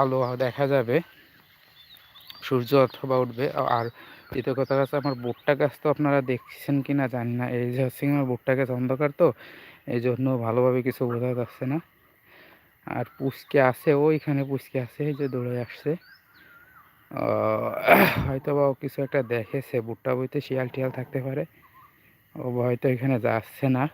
আলো দেখা যাবে। সূর্য অথবা উঠবে। আর দ্বিতীয় কথা হচ্ছে আমার ভুট্টা গাছ তো আপনারা দেখছেন কি না জানি না। এই যে হচ্ছে আমার ভুট্টা গাছ অন্ধকার তো, এই জন্য ভালোভাবে কিছু বোঝা যাচ্ছে না। আর পুচকে আছে, ওইখানে পুচকে আছে, এই যে দৌড়ে আসছে। হয়তো বা কিছু একটা দেখেছে ভুট্টা বইতে শিয়াল টিয়াল থাকতে পারে। ও হয়তো এখানে যাচ্ছে না।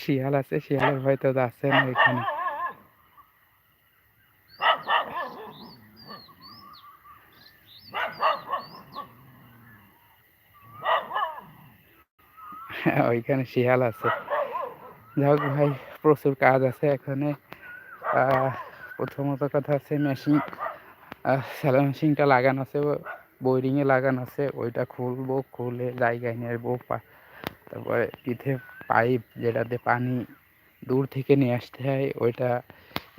শিয়াল আছে শিয়াল হয়তো যাচ্ছে না এখানে। ওইখানে শিয়াল আছে। যাই ভাই, প্রচুর কাজ আছে এখানে। প্রথমত কথা আছে মেশিন স্যালো মেশিনটা লাগানো আছে বোরিংয়ে লাগানো আছে। ওইটা খুলবো, খুলে জায়গায় নেব তারপরে পিঠে পাইপ যেটাতে পানি দূর থেকে নিয়ে আসতে হয়, ওইটা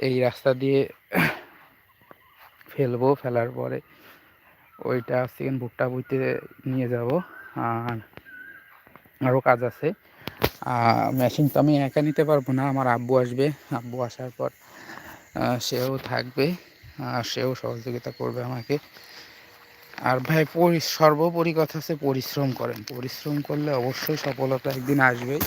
এই রাস্তা দিয়ে ফেলব, ফেলার পরে ওইটা সেকেন্ড ভুট্টা বইতে নিয়ে যাব। আর আরও কাজ আছে। মেশিন তো আমি একা নিতে পারব না, আমার আব্বু আসবে। আব্বু আসার পর সেও থাকবে, আর সেও সহযোগিতা করবে আমাকে। আর ভাই পরি, সর্বোপরি কথা হচ্ছে পরিশ্রম করেন। পরিশ্রম করলে অবশ্যই সফলতা একদিন আসবেই।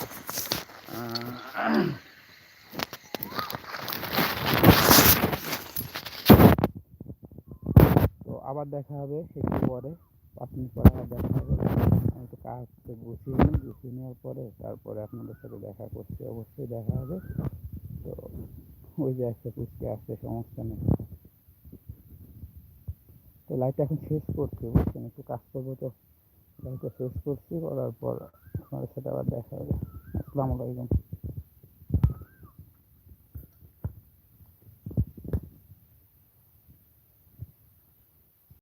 তো আবার দেখা হবে একটু পরে। পাঁচ পরে আবার দেখা হবে। আমি তো কাজ তো গুছিয়ে নিই, গুছিয়ে নেওয়ার পরে তারপরে আপনাদের সাথে দেখা করছি। অবশ্যই দেখা হবে। তো ওই যে একটা পুচকে আসছে, সমস্যা নেই। তো লাইটটা এখন শেষ করছি, বুঝছেন? একটু কাজ করব তো। লাইটটা শেষ করছি, করার পর আপনাদের সাথে আবার দেখা হবে। আসসালামু আলাইকুম।